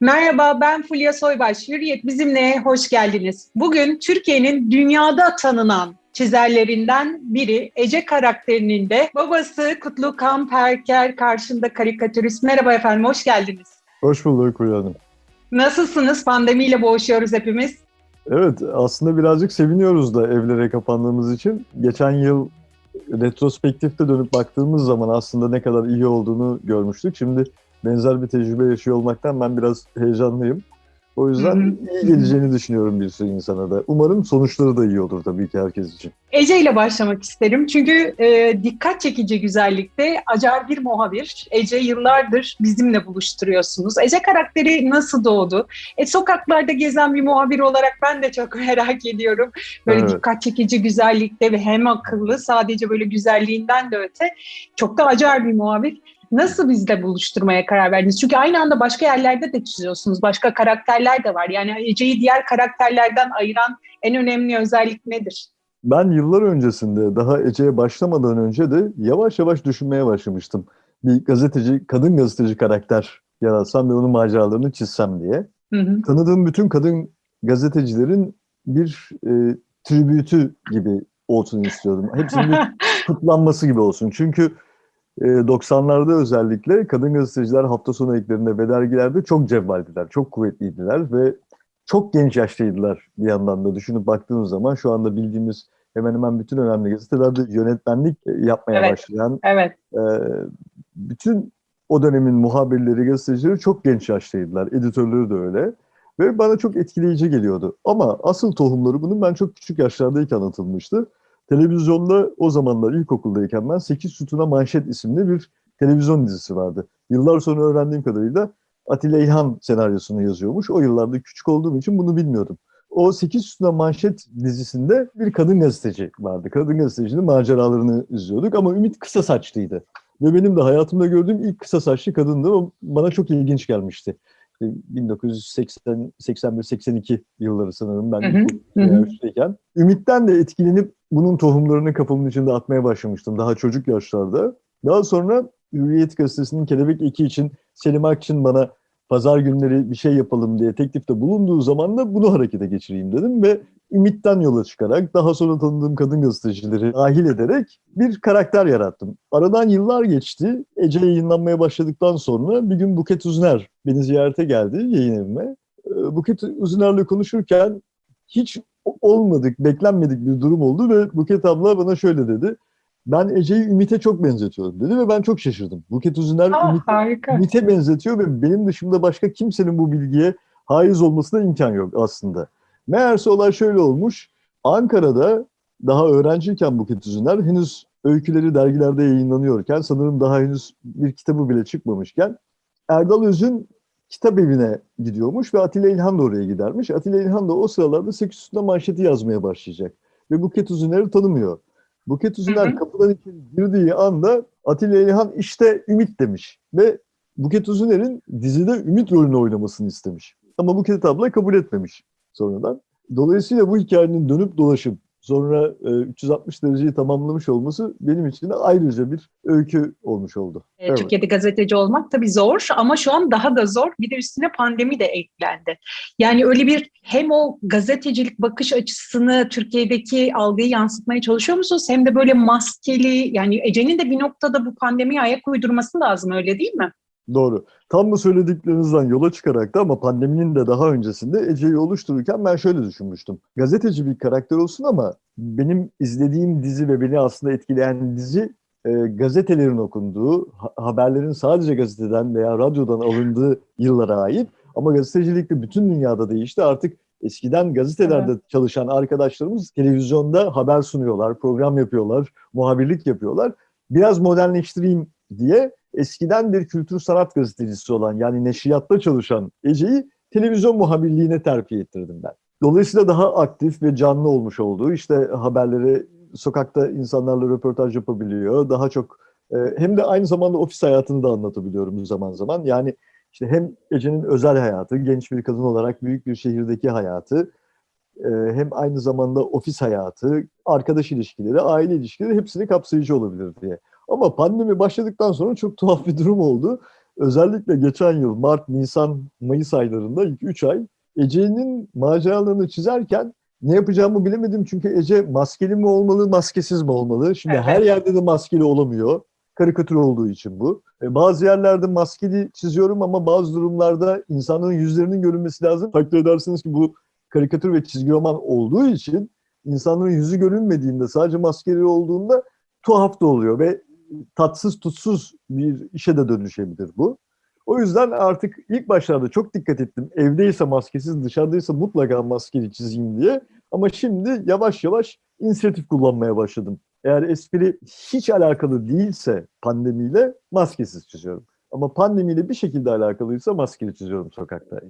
Merhaba ben Fulya Soybaş. Hürriyet bizimle hoş geldiniz. Bugün Türkiye'nin dünyada tanınan çizerlerinden biri Ece karakterinin de babası Kutlu Kamperker karşında karikatürist. Merhaba efendim hoş geldiniz. Hoş bulduk Fulya Hanım. Nasılsınız? Pandemiyle boğuşuyoruz hepimiz. Evet aslında birazcık seviniyoruz da evlere kapandığımız için. Geçen yıl retrospektifte dönüp baktığımız zaman aslında ne kadar iyi olduğunu görmüştük. Şimdi benzer bir tecrübe yaşıyor olmaktan ben biraz heyecanlıyım. O yüzden Hı hı. iyi geleceğini düşünüyorum bir sürü insana da. Umarım sonuçları da iyi olur tabii ki herkes için. Ece ile başlamak isterim. Çünkü e, dikkat çekici güzellikte acar bir muhabir. Ece yıllardır bizimle buluşturuyorsunuz. Ece karakteri nasıl doğdu? E, sokaklarda gezen bir muhabir olarak ben de çok merak ediyorum. Böyle Evet. dikkat çekici güzellikte ve hem akıllı sadece böyle güzelliğinden de öte çok da acar bir muhabir. Nasıl bizle buluşturmaya karar verdiniz? Çünkü aynı anda başka yerlerde de çiziyorsunuz. Başka karakterler de var. Yani Ece'yi diğer karakterlerden ayıran en önemli özellik nedir? Ben yıllar öncesinde daha Ece'ye başlamadan önce de yavaş yavaş düşünmeye başlamıştım. Bir gazeteci, kadın gazeteci karakter yaratsam ve onun maceralarını çizsem diye. Hı hı. tanıdığım bütün kadın gazetecilerin bir e, tribütü gibi olsun istiyordum. Hepsinin bir kutlanması gibi olsun. Çünkü 90'larda özellikle kadın gazeteciler hafta sonu eklerinde ve dergilerde çok cevvaldiler, çok kuvvetliydiler ve çok genç yaştaydılar bir yandan da düşünüp baktığımız zaman şu anda bildiğimiz hemen hemen bütün önemli gazetelerde yönetmenlik e, yapmaya Evet. başlayan Evet. ee, bütün o dönemin muhabirleri, gazetecileri çok genç yaştaydılar. Editörleri de öyle. Ve bana çok etkileyici geliyordu. Ama asıl tohumları bunun ben çok küçük yaşlardayken atılmıştı. Televizyonda o zamanlar ilkokuldayken ben 8 Sütuna Manşet isimli bir televizyon dizisi vardı. Yıllar sonra öğrendiğim kadarıyla Atilla İlhan senaryosunu yazıyormuş. O yıllarda küçük olduğum için bunu bilmiyordum. O 8 Sütuna Manşet dizisinde bir kadın gazeteci vardı. Kadın gazetecinin maceralarını izliyorduk ama Ümit kısa saçlıydı. Ve benim de hayatımda gördüğüm ilk kısa saçlı kadındı. O bana çok ilginç gelmişti. E, 1980-81-82 yılları sanırım ben Hı hı, hı. Ümit'ten de etkilenip bunun tohumlarını kafamın içinde atmaya başlamıştım daha çocuk yaşlarda. Daha sonra Hürriyet Gazetesi'nin Kelebek Eki için Selim Akçın bana pazar günleri bir şey yapalım diye teklifte bulunduğu zaman da bunu harekete geçireyim dedim ve Ümit'ten yola çıkarak daha sonra tanıdığım kadın gazetecileri dahil ederek bir karakter yarattım. Aradan yıllar geçti. Ece yayınlanmaya başladıktan sonra bir gün Buket Uzner beni ziyarete geldi yayın evime. Ee, Buket Uzner'le konuşurken hiç olmadık, beklenmedik bir durum oldu ve Buket abla bana şöyle dedi. Ben Ece'yi Ümit'e çok benzetiyorum dedi ve ben çok şaşırdım. Buket Uzner Aa, Ümit. Ümit'e benzetiyor ve benim dışımda başka kimsenin bu bilgiye haiz olmasına imkan yok aslında. Meğerse olay şöyle olmuş. Ankara'da daha öğrenciyken Buket Üzüner henüz öyküleri dergilerde yayınlanıyorken sanırım daha henüz bir kitabı bile çıkmamışken Erdal Öz'ün kitap evine gidiyormuş ve Atilla İlhan da oraya gidermiş. Atilla İlhan da o sıralarda Sekiz Üstüne manşeti yazmaya başlayacak. Ve Buket Üzüner'i tanımıyor. Buket Üzüner Hı hı. kapıdan içeri girdiği anda Atilla İlhan işte Ümit demiş. Ve Buket Üzüner'in dizide Ümit rolünü oynamasını istemiş. Ama Buket abla kabul etmemiş sonradan. Dolayısıyla bu hikayenin dönüp dolaşıp sonra e, 360 dereceyi tamamlamış olması benim için de ayrıca bir öykü olmuş oldu. E, Türkiye'de gazeteci olmak tabii zor ama şu an daha da zor. Bir de üstüne pandemi de eklendi. Yani öyle bir hem o gazetecilik bakış açısını Türkiye'deki algıyı yansıtmaya çalışıyor musunuz? Hem de böyle maskeli yani Ece'nin de bir noktada bu pandemiye ayak uydurması lazım öyle değil mi? Doğru. Tam bu söylediklerinizden yola çıkarak da ama pandeminin de daha öncesinde Ece'yi oluştururken ben şöyle düşünmüştüm. Gazeteci bir karakter olsun ama benim izlediğim dizi ve beni aslında etkileyen dizi e, gazetelerin okunduğu, ha- haberlerin sadece gazeteden veya radyodan alındığı yıllara ait. Ama gazetecilik de bütün dünyada değişti. Artık eskiden gazetelerde çalışan arkadaşlarımız televizyonda haber sunuyorlar, program yapıyorlar, muhabirlik yapıyorlar. Biraz modernleştireyim diye eskiden bir kültür sanat gazetecisi olan yani neşriyatta çalışan Ece'yi televizyon muhabirliğine terfi ettirdim ben. Dolayısıyla daha aktif ve canlı olmuş olduğu işte haberleri sokakta insanlarla röportaj yapabiliyor. Daha çok e, hem de aynı zamanda ofis hayatını da anlatabiliyorum zaman zaman. Yani işte hem Ece'nin özel hayatı, genç bir kadın olarak büyük bir şehirdeki hayatı, e, hem aynı zamanda ofis hayatı, arkadaş ilişkileri, aile ilişkileri hepsini kapsayıcı olabilir diye. Ama pandemi başladıktan sonra çok tuhaf bir durum oldu. özellikle geçen yıl Mart, Nisan, Mayıs aylarında ilk 3 ay Ece'nin maceralarını çizerken ne yapacağımı bilemedim çünkü Ece maskeli mi olmalı, maskesiz mi olmalı? Şimdi Evet. her yerde de maskeli olamıyor. Karikatür olduğu için bu. E, Bazı yerlerde maskeli çiziyorum ama bazı durumlarda insanların yüzlerinin görünmesi lazım. Takdir edersiniz ki bu karikatür ve çizgi roman olduğu için insanların yüzü görünmediğinde sadece maskeli olduğunda tuhaf da oluyor ve tatsız tutsuz bir işe de dönüşebilir bu. O yüzden artık ilk başlarda çok dikkat ettim. Evdeyse maskesiz, dışarıdaysa mutlaka maskeli çizeyim diye. Ama şimdi yavaş yavaş inisiyatif kullanmaya başladım. Eğer espri hiç alakalı değilse pandemiyle maskesiz çiziyorum. Ama pandemiyle bir şekilde alakalıysa maskeli çiziyorum sokakta.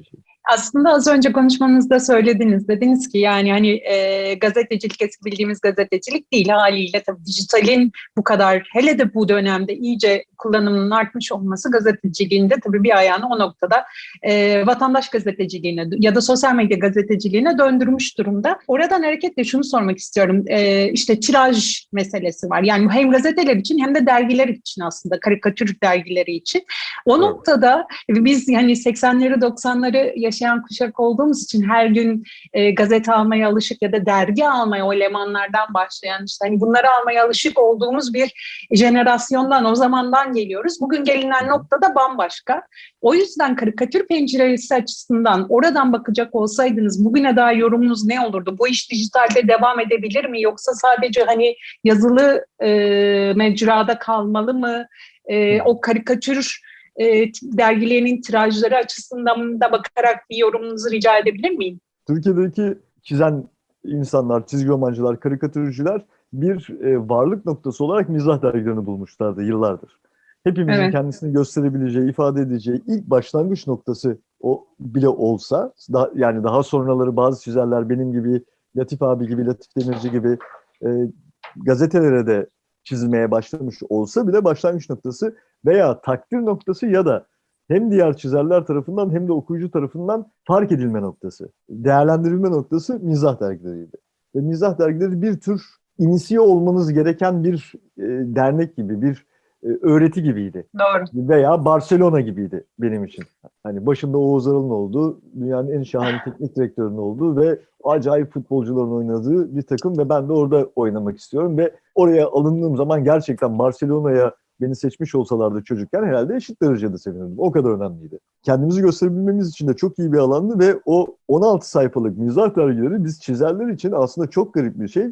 Aslında az önce konuşmanızda söylediniz. Dediniz ki yani hani e, gazetecilik eski bildiğimiz gazetecilik değil haliyle tabii dijitalin bu kadar hele de bu dönemde iyice kullanımının artmış olması gazeteciliğinde tabii bir ayağını o noktada e, vatandaş gazeteciliğine ya da sosyal medya gazeteciliğine döndürmüş durumda. Oradan hareketle şunu sormak istiyorum. E, işte tiraj meselesi var. Yani hem gazeteler için hem de dergiler için aslında karikatür dergileri için. O noktada biz yani 80'leri 90'ları yaşayan kuşak olduğumuz için her gün e, gazete almaya alışık ya da dergi almaya o lemanlardan başlayan işte hani bunları almaya alışık olduğumuz bir jenerasyondan o zamandan geliyoruz. Bugün gelinen noktada bambaşka. O yüzden karikatür penceresi açısından oradan bakacak olsaydınız bugüne dair yorumunuz ne olurdu? Bu iş dijitalde devam edebilir mi yoksa sadece hani yazılı e, mecrada kalmalı mı? E, o karikatür e, dergilerinin tirajları açısından da bakarak bir yorumunuzu rica edebilir miyim? Türkiye'deki çizen insanlar, çizgi romancılar, karikatürcüler bir e, varlık noktası olarak mizah dergilerini bulmuşlardı yıllardır. Hepimizin Evet. kendisini gösterebileceği, ifade edeceği ilk başlangıç noktası o bile olsa, daha, yani daha sonraları bazı çizerler benim gibi, Latif abi gibi, Latif Demirci gibi e, gazetelere de çizmeye başlamış olsa bile başlangıç noktası veya takdir noktası ya da hem diğer çizerler tarafından hem de okuyucu tarafından fark edilme noktası, değerlendirilme noktası mizah dergileriydi. Ve mizah dergileri bir tür inisiye olmanız gereken bir e, dernek gibi, bir e, öğreti gibiydi. Doğru. Veya Barcelona gibiydi benim için. Hani başında Oğuz Aral'ın olduğu, dünyanın en şahane teknik direktörünün olduğu ve acayip futbolcuların oynadığı bir takım ve ben de orada oynamak istiyorum ve oraya alındığım zaman gerçekten Barcelona'ya beni seçmiş olsalardı çocukken herhalde eşit derecede sevinirdim. O kadar önemliydi. Kendimizi gösterebilmemiz için de çok iyi bir alandı ve o 16 sayfalık mizah dergileri biz çizerler için aslında çok garip bir şey.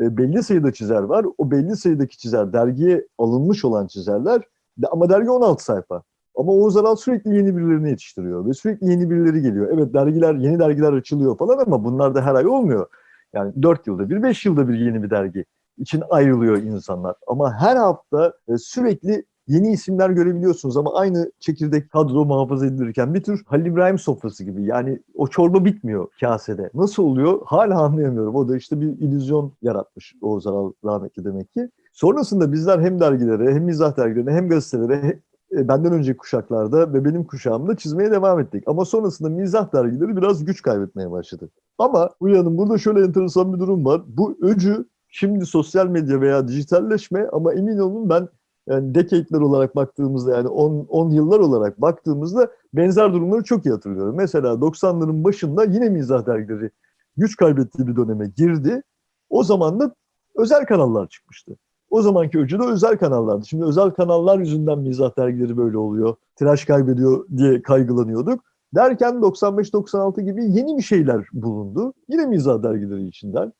E, belli sayıda çizer var. O belli sayıdaki çizer, dergiye alınmış olan çizerler ama dergi 16 sayfa. Ama Oğuz Aral sürekli yeni birilerini yetiştiriyor ve sürekli yeni birileri geliyor. Evet dergiler, yeni dergiler açılıyor falan ama bunlar da her ay olmuyor. Yani 4 yılda bir, 5 yılda bir yeni bir dergi için ayrılıyor insanlar. Ama her hafta e, sürekli yeni isimler görebiliyorsunuz ama aynı çekirdek kadro muhafaza edilirken bir tür Halil İbrahim sofrası gibi. Yani o çorba bitmiyor kasede. Nasıl oluyor? Hala anlayamıyorum. O da işte bir illüzyon yaratmış Oğuz Aral rahmetli demek ki. Sonrasında bizler hem dergilere hem mizah dergilerine hem gazetelere e, benden önceki kuşaklarda ve benim kuşağımda çizmeye devam ettik. Ama sonrasında mizah dergileri biraz güç kaybetmeye başladı. Ama Uyan'ın burada şöyle enteresan bir durum var. Bu öcü şimdi sosyal medya veya dijitalleşme ama emin olun ben yani decade'ler olarak baktığımızda yani 10 10 yıllar olarak baktığımızda benzer durumları çok iyi hatırlıyorum. Mesela 90'ların başında yine mizah dergileri güç kaybettiği bir döneme girdi. O zaman da özel kanallar çıkmıştı. O zamanki öcü de özel kanallardı. Şimdi özel kanallar yüzünden mizah dergileri böyle oluyor. Tiraj kaybediyor diye kaygılanıyorduk. Derken 95-96 gibi yeni bir şeyler bulundu. Yine mizah dergileri içinden.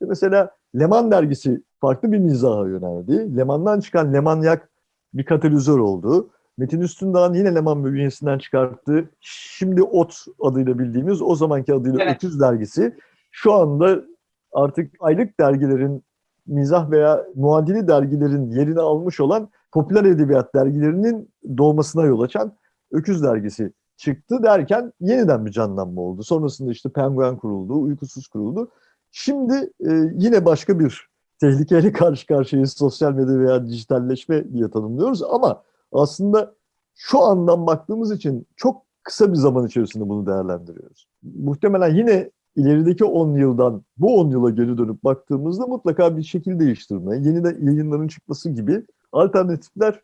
Mesela Leman dergisi farklı bir mizaha yöneldi. Leman'dan çıkan Lemanyak bir katalizör oldu. Metin Üstündağ'ın yine Leman bünyesinden çıkarttığı şimdi Ot adıyla bildiğimiz o zamanki adıyla Evet. Öküz dergisi şu anda artık aylık dergilerin mizah veya muadili dergilerin yerini almış olan popüler edebiyat dergilerinin doğmasına yol açan Öküz dergisi çıktı derken yeniden bir canlanma oldu. Sonrasında işte Penguen kuruldu, Uykusuz kuruldu. Şimdi e, yine başka bir tehlikeyle karşı karşıyayız sosyal medya veya dijitalleşme diye tanımlıyoruz ama aslında şu andan baktığımız için çok kısa bir zaman içerisinde bunu değerlendiriyoruz. Muhtemelen yine ilerideki 10 yıldan bu 10 yıla geri dönüp baktığımızda mutlaka bir şekil değiştirme, yeniden yayınların çıkması gibi alternatifler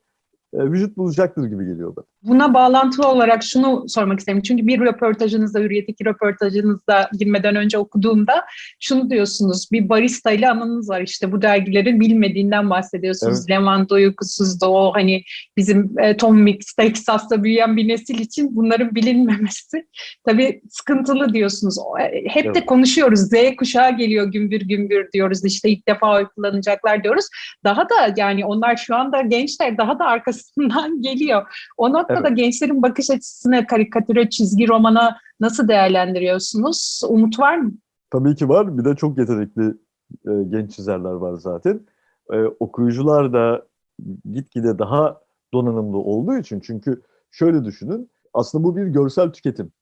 vücut bulacaktır gibi geliyor bana. Buna bağlantılı olarak şunu sormak isterim. Çünkü bir röportajınızda, Hürriyet'teki röportajınızda girmeden önce okuduğumda şunu diyorsunuz. Bir barista ile anınız var işte bu dergilerin bilmediğinden bahsediyorsunuz. Evet. Levent uykusuzdu o hani bizim e, Tom Mix, Texas'ta büyüyen bir nesil için bunların bilinmemesi tabii sıkıntılı diyorsunuz. E, Hep de Evet. konuşuyoruz. Z kuşağı geliyor gümbür gümbür diyoruz. İşte ilk defa oy kullanacaklar diyoruz. Daha da yani onlar şu anda gençler daha da arkasından geliyor. O noktada gençlerin bakış açısını karikatüre, çizgi romana nasıl değerlendiriyorsunuz? Umut var mı? Tabii ki var. Bir de çok yetenekli e, genç çizerler var zaten. E, okuyucular da gitgide daha donanımlı olduğu için çünkü şöyle düşünün aslında bu bir görsel tüketim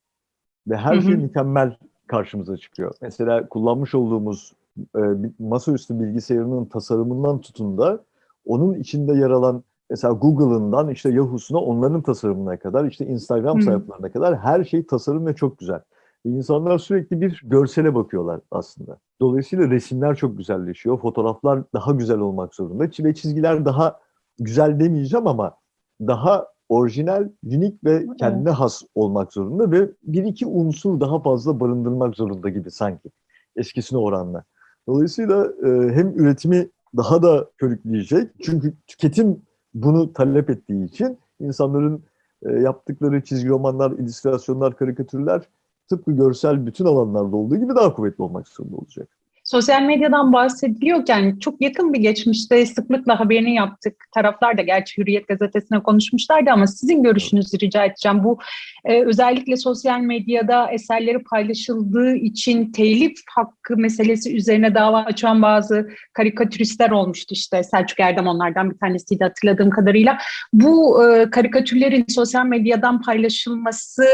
ve her Hı hı. şey mükemmel karşımıza çıkıyor. Mesela kullanmış olduğumuz e, masaüstü bilgisayarının tasarımından tutun da onun içinde yer alan mesela Google'ından işte Yahoo'suna onların tasarımına kadar işte Instagram Hı. sayfalarına kadar her şey tasarım ve çok güzel. Ve İnsanlar sürekli bir görsele bakıyorlar aslında. Dolayısıyla resimler çok güzelleşiyor. Fotoğraflar daha güzel olmak zorunda. Ve çizgiler daha güzel demeyeceğim ama daha orijinal, unik ve kendine has olmak zorunda ve bir iki unsur daha fazla barındırmak zorunda gibi sanki eskisine oranla. Dolayısıyla e, hem üretimi daha da körükleyecek çünkü tüketim bunu talep ettiği için insanların e, yaptıkları çizgi romanlar, illüstrasyonlar, karikatürler tıpkı görsel bütün alanlarda olduğu gibi daha kuvvetli olmak zorunda olacak. Sosyal medyadan bahsediliyorken çok yakın bir geçmişte sıklıkla haberini yaptık. Taraflar da gerçi Hürriyet gazetesine konuşmuşlardı ama sizin görüşünüzü rica edeceğim. Bu e, özellikle sosyal medyada eserleri paylaşıldığı için telif hakkı meselesi üzerine dava açan bazı karikatüristler olmuştu işte. Selçuk Erdem onlardan bir tanesiydi hatırladığım kadarıyla. Bu e, karikatürlerin sosyal medyadan paylaşılması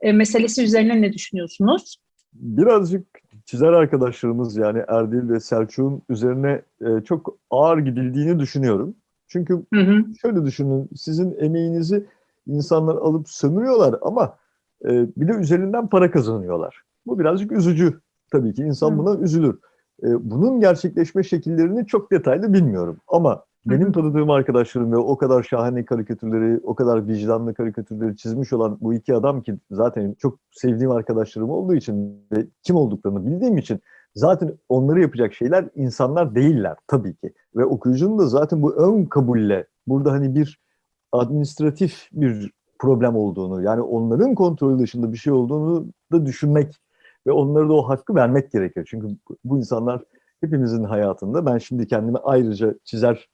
e, meselesi üzerine ne düşünüyorsunuz? Birazcık çizer arkadaşlarımız yani Erdil ve Selçuk'un üzerine e, çok ağır gidildiğini düşünüyorum. Çünkü Hı hı. şöyle düşünün, sizin emeğinizi insanlar alıp sömürüyorlar ama e, bir de üzerinden para kazanıyorlar. Bu birazcık üzücü tabii ki. İnsan Hı. buna üzülür. E, bunun gerçekleşme şekillerini çok detaylı bilmiyorum ama benim tanıdığım arkadaşlarım ve o kadar şahane karikatürleri, o kadar vicdanlı karikatürleri çizmiş olan bu iki adam ki zaten çok sevdiğim arkadaşlarım olduğu için ve kim olduklarını bildiğim için zaten onları yapacak şeyler insanlar değiller tabii ki. Ve okuyucunun da zaten bu ön kabulle burada hani bir administratif bir problem olduğunu yani onların kontrolü dışında bir şey olduğunu da düşünmek ve onlara da o hakkı vermek gerekiyor. Çünkü bu insanlar hepimizin hayatında ben şimdi kendimi ayrıca çizer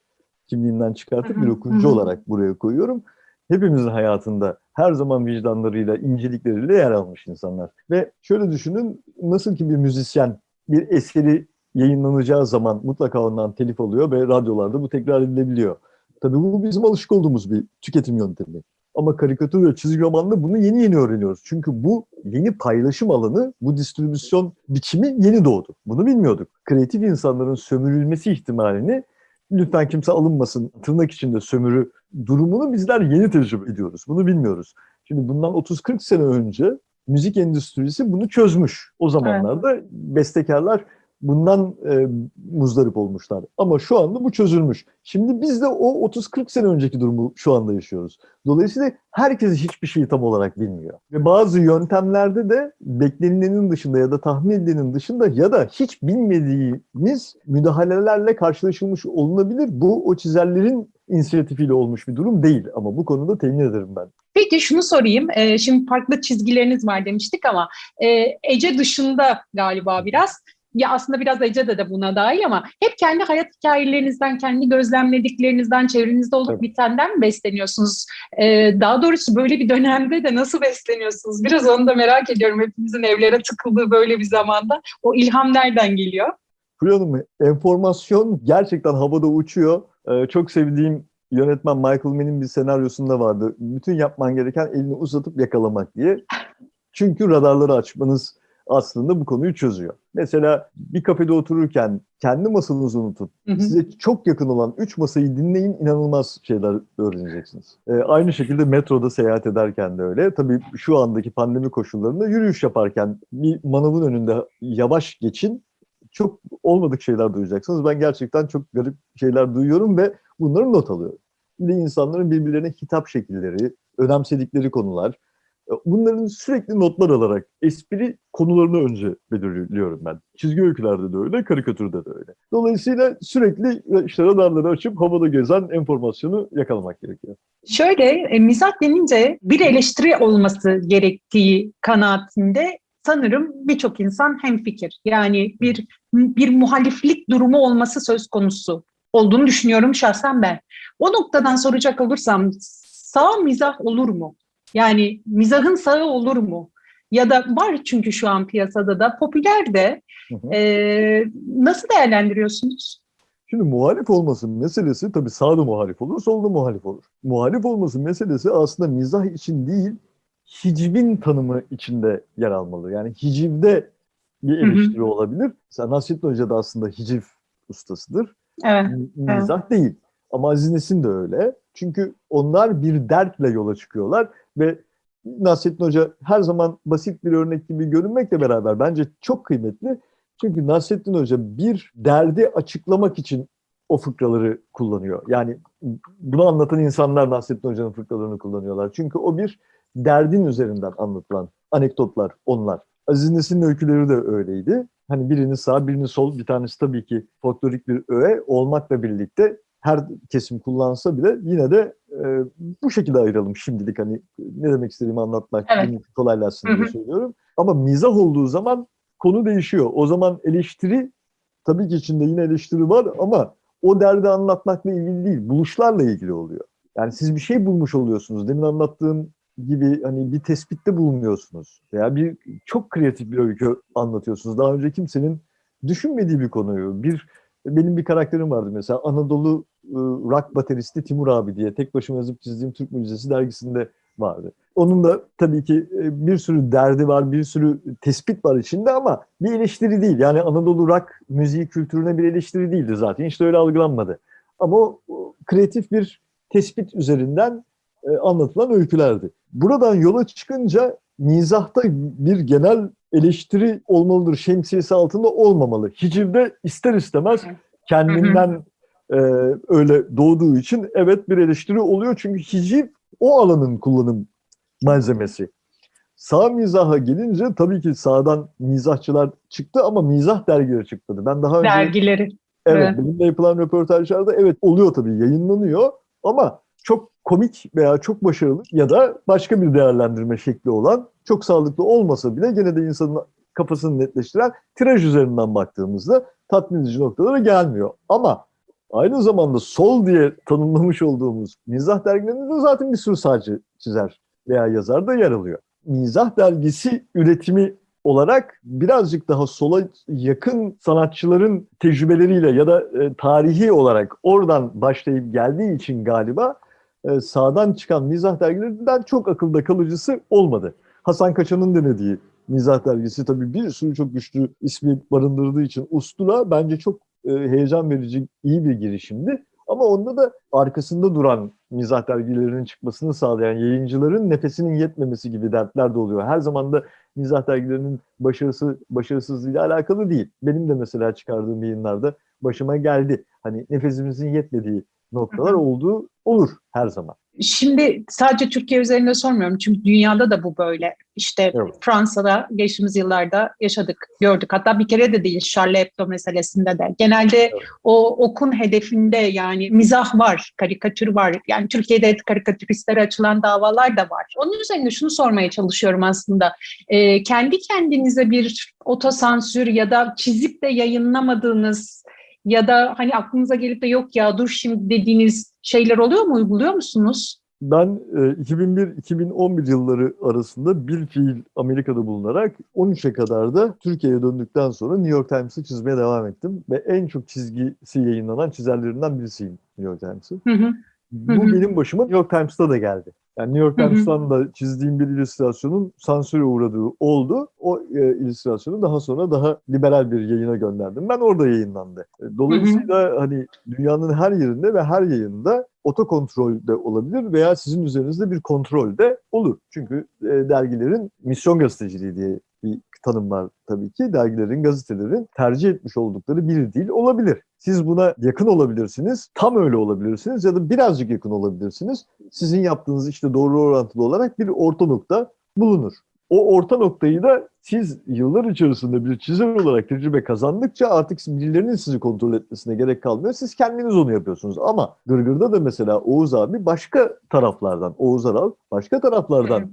kimliğimden çıkartıp bir okuyucu olarak buraya koyuyorum. Hepimizin hayatında her zaman vicdanlarıyla, incelikleriyle yer almış insanlar. Ve şöyle düşünün nasıl ki bir müzisyen bir eseri yayınlanacağı zaman mutlaka ondan telif alıyor ve radyolarda bu tekrar edilebiliyor. Tabii bu bizim alışık olduğumuz bir tüketim yöntemi. Ama karikatür ve çizgi romanda bunu yeni yeni öğreniyoruz. Çünkü bu yeni paylaşım alanı, bu distribüsyon biçimi yeni doğdu. Bunu bilmiyorduk. Kreatif insanların sömürülmesi ihtimalini lütfen kimse alınmasın tırnak içinde sömürü durumunu bizler yeni tecrübe ediyoruz. Bunu bilmiyoruz. Şimdi bundan 30-40 sene önce müzik endüstrisi bunu çözmüş. O zamanlarda bestekarlar bundan e, muzdarip olmuşlar. Ama şu anda bu çözülmüş. Şimdi biz de o 30-40 sene önceki durumu şu anda yaşıyoruz. Dolayısıyla herkes hiçbir şeyi tam olarak bilmiyor. Ve bazı yöntemlerde de beklenilenin dışında ya da tahmin edilenin dışında ya da hiç bilmediğimiz müdahalelerle karşılaşılmış olunabilir. Bu o çizerlerin inisiyatifiyle olmuş bir durum değil. Ama bu konuda temin ederim ben. Peki şunu sorayım. Ee, şimdi farklı çizgileriniz var demiştik ama e, Ece dışında galiba biraz. Ya aslında biraz Ece de buna dahil ama hep kendi hayat hikayelerinizden, kendi gözlemlediklerinizden, çevrenizde olup bitenden mi besleniyorsunuz? Ee, daha doğrusu böyle bir dönemde de nasıl besleniyorsunuz? Biraz onu da merak ediyorum. Hepimizin evlere tıkıldığı böyle bir zamanda. O ilham nereden geliyor? Fulya Hanım, enformasyon gerçekten havada uçuyor. Ee, çok sevdiğim yönetmen Michael Mann'in bir senaryosunda vardı. Bütün yapman gereken elini uzatıp yakalamak diye. Çünkü radarları açmanız aslında bu konuyu çözüyor. Mesela bir kafede otururken kendi masanızı unutup Hı hı. size çok yakın olan 3 masayı dinleyin inanılmaz şeyler öğreneceksiniz. Ee, aynı şekilde metroda seyahat ederken de öyle. Tabii şu andaki pandemi koşullarında yürüyüş yaparken bir manavın önünde yavaş geçin. Çok olmadık şeyler duyacaksınız. Ben gerçekten çok garip şeyler duyuyorum ve bunları not alıyorum. bir insanların birbirlerine hitap şekilleri, önemsedikleri konular. E, Bunların sürekli notlar alarak espri konularını önce belirliyorum ben. Çizgi öykülerde de öyle, karikatürde de öyle. Dolayısıyla sürekli işte radarları açıp havada gezen enformasyonu yakalamak gerekiyor. Şöyle e, mizah denince bir eleştiri olması gerektiği kanaatinde sanırım birçok insan hemfikir. Yani bir bir muhaliflik durumu olması söz konusu olduğunu düşünüyorum şahsen ben. O noktadan soracak olursam sağ mizah olur mu? Yani mizahın sağı olur mu? Ya da var çünkü şu an piyasada da popüler de Hı hı. e, nasıl değerlendiriyorsunuz? Şimdi muhalif olması meselesi tabii sağda muhalif olur, solda muhalif olur. Muhalif olması meselesi aslında mizah için değil, hicivin tanımı içinde yer almalı. Yani hicivde bir Hı hı. eleştiri olabilir. Mesela Nasrettin Hoca da aslında hiciv ustasıdır. Evet. Mi- Mizah değil. Ama Aziz Nesin de öyle. Çünkü onlar bir dertle yola çıkıyorlar ve Nasrettin Hoca her zaman basit bir örnek gibi görünmekle beraber bence çok kıymetli. Çünkü Nasrettin Hoca bir derdi açıklamak için o fıkraları kullanıyor. Yani bunu anlatan insanlar Nasrettin Hoca'nın fıkralarını kullanıyorlar. Çünkü o bir derdin üzerinden anlatılan anekdotlar onlar. Aziz Nesin'in öyküleri de öyleydi. Hani birini sağ, birini sol, bir tanesi tabii ki folklorik bir öğe olmakla birlikte her kesim kullansa bile yine de e, bu şekilde ayıralım şimdilik hani ne demek istediğimi anlatmak Evet. kolaylaşsın diye hı. söylüyorum. Ama mizah olduğu zaman konu değişiyor. O zaman eleştiri tabii ki içinde yine eleştiri var ama o derdi anlatmakla ilgili değil, buluşlarla ilgili oluyor. Yani siz bir şey bulmuş oluyorsunuz. Demin anlattığım gibi hani bir tespitte bulunuyorsunuz veya bir çok kreatif bir öykü anlatıyorsunuz. Daha önce kimsenin düşünmediği bir konuyu. Bir benim bir karakterim vardı mesela Anadolu rock bateristi Timur abi diye tek başıma yazıp çizdiğim Türk Mucizesi dergisinde vardı. Onun da tabii ki e, bir sürü derdi var, bir sürü tespit var içinde ama bir eleştiri değil. Yani Anadolu rock müziği kültürüne bir eleştiri değildi zaten. İşte öyle algılanmadı. Ama o, o kreatif bir tespit üzerinden e, anlatılan öykülerdi. Buradan yola çıkınca mizahta bir genel eleştiri olmalıdır. Şemsiyesi altında olmamalı. Hicivde ister istemez kendinden e, öyle doğduğu için evet bir eleştiri oluyor. Çünkü hiciv o alanın kullanım malzemesi. Sağ mizaha gelince tabii ki sağdan mizahçılar çıktı ama mizah dergileri çıkmadı. Ben daha önce Dergileri. Evet, Evet. benimle yapılan röportajlarda evet oluyor tabii yayınlanıyor ama çok komik veya çok başarılı ya da başka bir değerlendirme şekli olan çok sağlıklı olmasa bile gene de insanın kafasını netleştiren tiraj üzerinden baktığımızda tatmin edici noktalara gelmiyor. Ama aynı zamanda sol diye tanımlamış olduğumuz mizah dergilerinde de zaten bir sürü sağcı çizer veya yazar da yer alıyor. Mizah dergisi üretimi olarak birazcık daha sola yakın sanatçıların tecrübeleriyle ya da e, tarihi olarak oradan başlayıp geldiği için galiba e, sağdan çıkan mizah dergilerinden çok akılda kalıcısı olmadı. Hasan Kaçan'ın denediği mizah dergisi tabii bir sürü çok güçlü ismi barındırdığı için Ustura bence çok e, heyecan verici iyi bir girişimdi. Ama onda da arkasında duran mizah dergilerinin çıkmasını sağlayan yayıncıların nefesinin yetmemesi gibi dertler de oluyor. Her zaman da mizah dergilerinin başarısı başarısızlığıyla alakalı değil. Benim de mesela çıkardığım yayınlarda başıma geldi. Hani nefesimizin yetmediği noktalar olduğu olur her zaman. Şimdi sadece Türkiye üzerinde sormuyorum çünkü dünyada da bu böyle. İşte Evet. Fransa'da geçtiğimiz yıllarda yaşadık, gördük. Hatta bir kere de değil Charlie Hebdo meselesinde de. Genelde o okun hedefinde yani mizah var, karikatür var. Yani Türkiye'de karikatüristlere açılan davalar da var. Onun üzerine şunu sormaya çalışıyorum aslında. Ee, kendi kendinize bir otosansür ya da çizip de yayınlamadığınız ya da hani aklınıza gelip de yok ya dur şimdi dediğiniz şeyler oluyor mu? Uyguluyor musunuz? Ben e, 2001-2011 yılları arasında bir fiil Amerika'da bulunarak 13'e kadar da Türkiye'ye döndükten sonra New York Times'ı çizmeye devam ettim. Ve en çok çizgisi yayınlanan çizerlerinden birisiyim New York hı. Bu benim başıma New York Times'ta da geldi. Yani New York. Times'tan da çizdiğim bir illüstrasyonun sansüre uğradığı oldu. O e, illüstrasyonu daha sonra daha liberal bir yayına gönderdim. Ben orada yayınlandı. E, Dolayısıyla hani dünyanın her yerinde ve her yayında otokontrol de olabilir veya sizin üzerinizde bir kontrol de olur. Çünkü e, dergilerin misyon gazeteciliği diye bir tanım var tabii ki. Dergilerin, gazetelerin tercih etmiş oldukları bir dil olabilir. Siz buna yakın olabilirsiniz, tam öyle olabilirsiniz ya da birazcık yakın olabilirsiniz. Sizin yaptığınız işte doğru orantılı olarak bir orta nokta bulunur. O orta noktayı da siz yıllar içerisinde bir çizer olarak tecrübe kazandıkça artık birilerinin sizi kontrol etmesine gerek kalmıyor. Siz kendiniz onu yapıyorsunuz. Ama Gırgır'da da mesela Oğuz abi başka taraflardan, Oğuz Aral başka taraflardan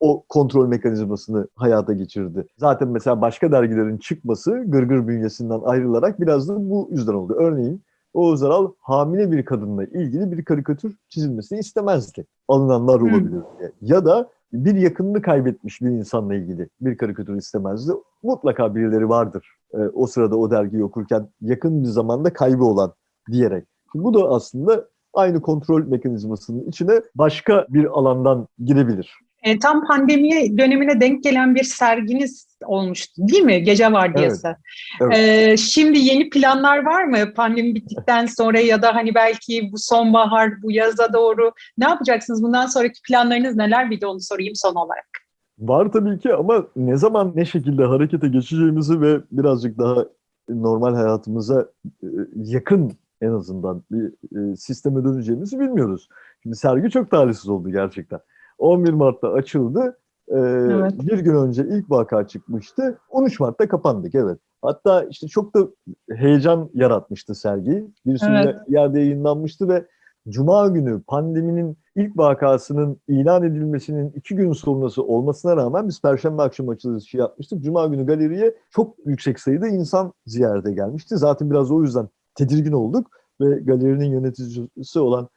o kontrol mekanizmasını hayata geçirdi. Zaten mesela başka dergilerin çıkması Gırgır bünyesinden ayrılarak biraz da bu yüzden oldu. Örneğin Oğuz Aral hamile bir kadınla ilgili bir karikatür çizilmesini istemezdi. Alınanlar olabilir diye. Ya da bir yakınını kaybetmiş bir insanla ilgili bir karikatür istemezdi. Mutlaka birileri vardır e, o sırada o dergiyi okurken yakın bir zamanda kaybı olan diyerek. Şimdi bu da aslında aynı kontrol mekanizmasının içine başka bir alandan girebilir. E, tam pandemi dönemine denk gelen bir serginiz olmuştu değil mi? Gece Vardiyası. Evet. E, şimdi yeni planlar var mı? Pandemi bittikten sonra ya da hani belki bu sonbahar, bu yaza doğru ne yapacaksınız? Bundan sonraki planlarınız neler? Bir de onu sorayım son olarak. Var tabii ki ama ne zaman ne şekilde harekete geçeceğimizi ve birazcık daha normal hayatımıza e, yakın en azından bir e, sisteme döneceğimizi bilmiyoruz. Şimdi sergi çok talihsiz oldu gerçekten. 11 Mart'ta açıldı. Ee, Evet. Bir gün önce ilk vaka çıkmıştı. 13 Mart'ta kapandık evet. Hatta işte çok da heyecan yaratmıştı sergi. Bir sürü Evet. yerde yayınlanmıştı ve Cuma günü pandeminin ilk vakasının ilan edilmesinin iki gün sonrası olmasına rağmen biz Perşembe akşamı açılışı yapmıştık. Cuma günü galeriye çok yüksek sayıda insan ziyarete gelmişti. Zaten biraz o yüzden tedirgin olduk ve galerinin yöneticisi olan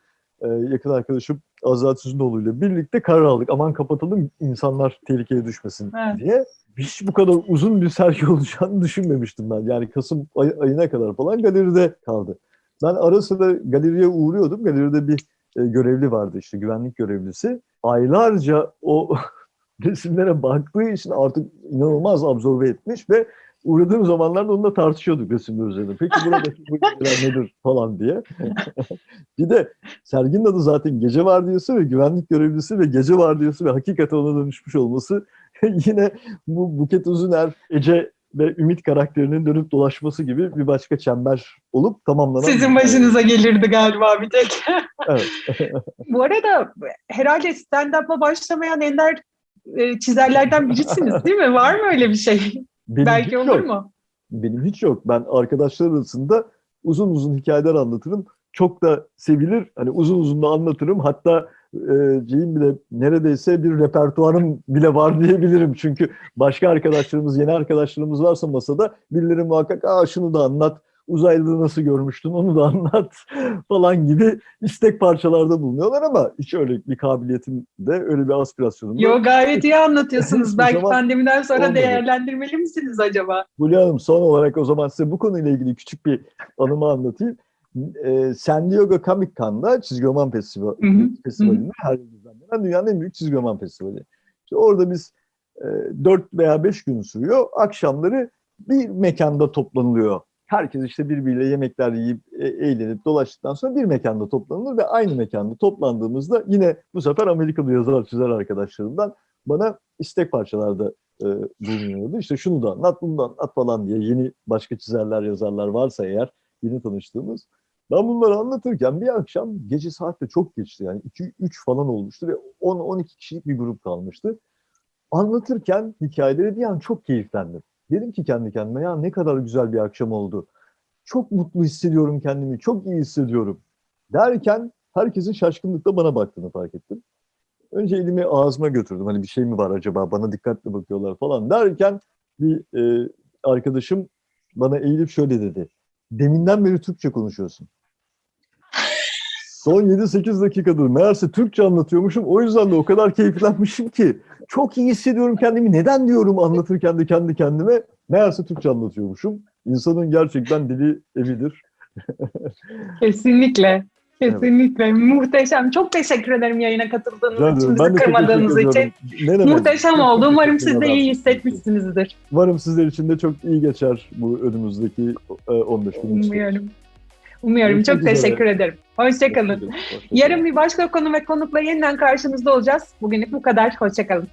e, yakın arkadaşım Azat Süzünoğlu ile birlikte karar aldık. Aman kapatalım insanlar tehlikeye düşmesin Evet. diye. Hiç bu kadar uzun bir sergi olacağını düşünmemiştim ben. Yani Kasım ay- ayına kadar falan galeride kaldı. Ben ara sıra galeriye uğruyordum. Galeride bir e, görevli vardı işte güvenlik görevlisi. Aylarca o resimlere baktığı için artık inanılmaz absorbe etmiş ve uğradığım zamanlarda onunla tartışıyorduk resimler üzerine. Peki buradaki bu resimler nedir falan diye. bir de serginin adı zaten Gece Vardiyası ve güvenlik görevlisi ve Gece Vardiyası ve hakikaten ona dönüşmüş olması yine bu Buket Uzuner, Ece ve Ümit karakterinin dönüp dolaşması gibi bir başka çember olup tamamlanan. Sizin başınıza gelirdi galiba bir tek. Evet. Bu arada herhalde stand-up'a başlamayan ender e, çizerlerden birisiniz değil mi? Var mı öyle bir şey? Benim Belki hiç olur yok. mu? Benim hiç yok. Ben arkadaşlar arasında uzun uzun hikayeler anlatırım. Çok da sevilir. Hani uzun uzun da anlatırım. Hatta e, şeyim bile neredeyse bir repertuarım bile var diyebilirim. Çünkü başka arkadaşlarımız, yeni arkadaşlarımız varsa masada birileri muhakkak Aa, şunu da anlat, uzaylıları nasıl görmüştün onu da anlat falan gibi istek parçalarda bulunuyorlar ama hiç öyle bir kabiliyetim de öyle bir aspirasyonum da Yo gayet iyi anlatıyorsunuz. Belki pandemiden sonra olmadı. değerlendirmeli misiniz acaba? Hulya Hanım son olarak o zaman size bu konuyla ilgili küçük bir anımı anlatayım. Ee, San Diego Comic Con'da çizgi roman hı, festivalinde her yıl düzenlenen dünyanın en büyük çizgi roman festivali. İşte orada biz e, 4 veya 5 gün sürüyor. Akşamları bir mekanda toplanılıyor. Herkes işte birbiriyle yemekler yiyip e, eğlenip dolaştıktan sonra bir mekanda toplanılır ve aynı mekanda toplandığımızda yine bu sefer Amerikalı yazar çizer arkadaşlarımdan bana istek parçalarda e, bulunuyordu. İşte şunu da anlat, bunu da anlat falan diye yeni başka çizerler, yazarlar varsa eğer yeni tanıştığımız. Ben bunları anlatırken bir akşam gece saatte çok geçti yani 2-3 falan olmuştu ve 10-12 kişilik bir grup kalmıştı. Anlatırken hikayeleri bir an çok keyiflendim. Dedim ki kendi kendime ya ne kadar güzel bir akşam oldu. Çok mutlu hissediyorum kendimi, çok iyi hissediyorum. Derken herkesin şaşkınlıkla bana baktığını fark ettim. Önce elimi ağzıma götürdüm. Hani bir şey mi var acaba? Bana dikkatli bakıyorlar falan derken bir e, arkadaşım bana eğilip şöyle dedi. Deminden beri Türkçe konuşuyorsun. Son 7-8 dakikadır meğerse Türkçe anlatıyormuşum. O yüzden de o kadar keyiflenmişim ki. Çok iyi hissediyorum kendimi. Neden diyorum anlatırken de kendi kendime. Meğerse Türkçe anlatıyormuşum. İnsanın gerçekten dili evidir. Kesinlikle. Kesinlikle. Muhteşem. Çok teşekkür ederim yayına katıldığınız Rica için, bizi kırmadığınız için. Ne demek? Muhteşem oldu. Umarım siz de iyi hissetmişsinizdir. Umarım sizler için de çok iyi geçer bu önümüzdeki e, 15 gün için. Umuyorum. Umuyorum. Görüşmek Çok üzere. teşekkür ederim. Hoşçakalın. Hoşçakalın. Yarın bir başka konu ve konukla yeniden karşınızda olacağız. Bugünlük bu kadar. Hoşçakalın.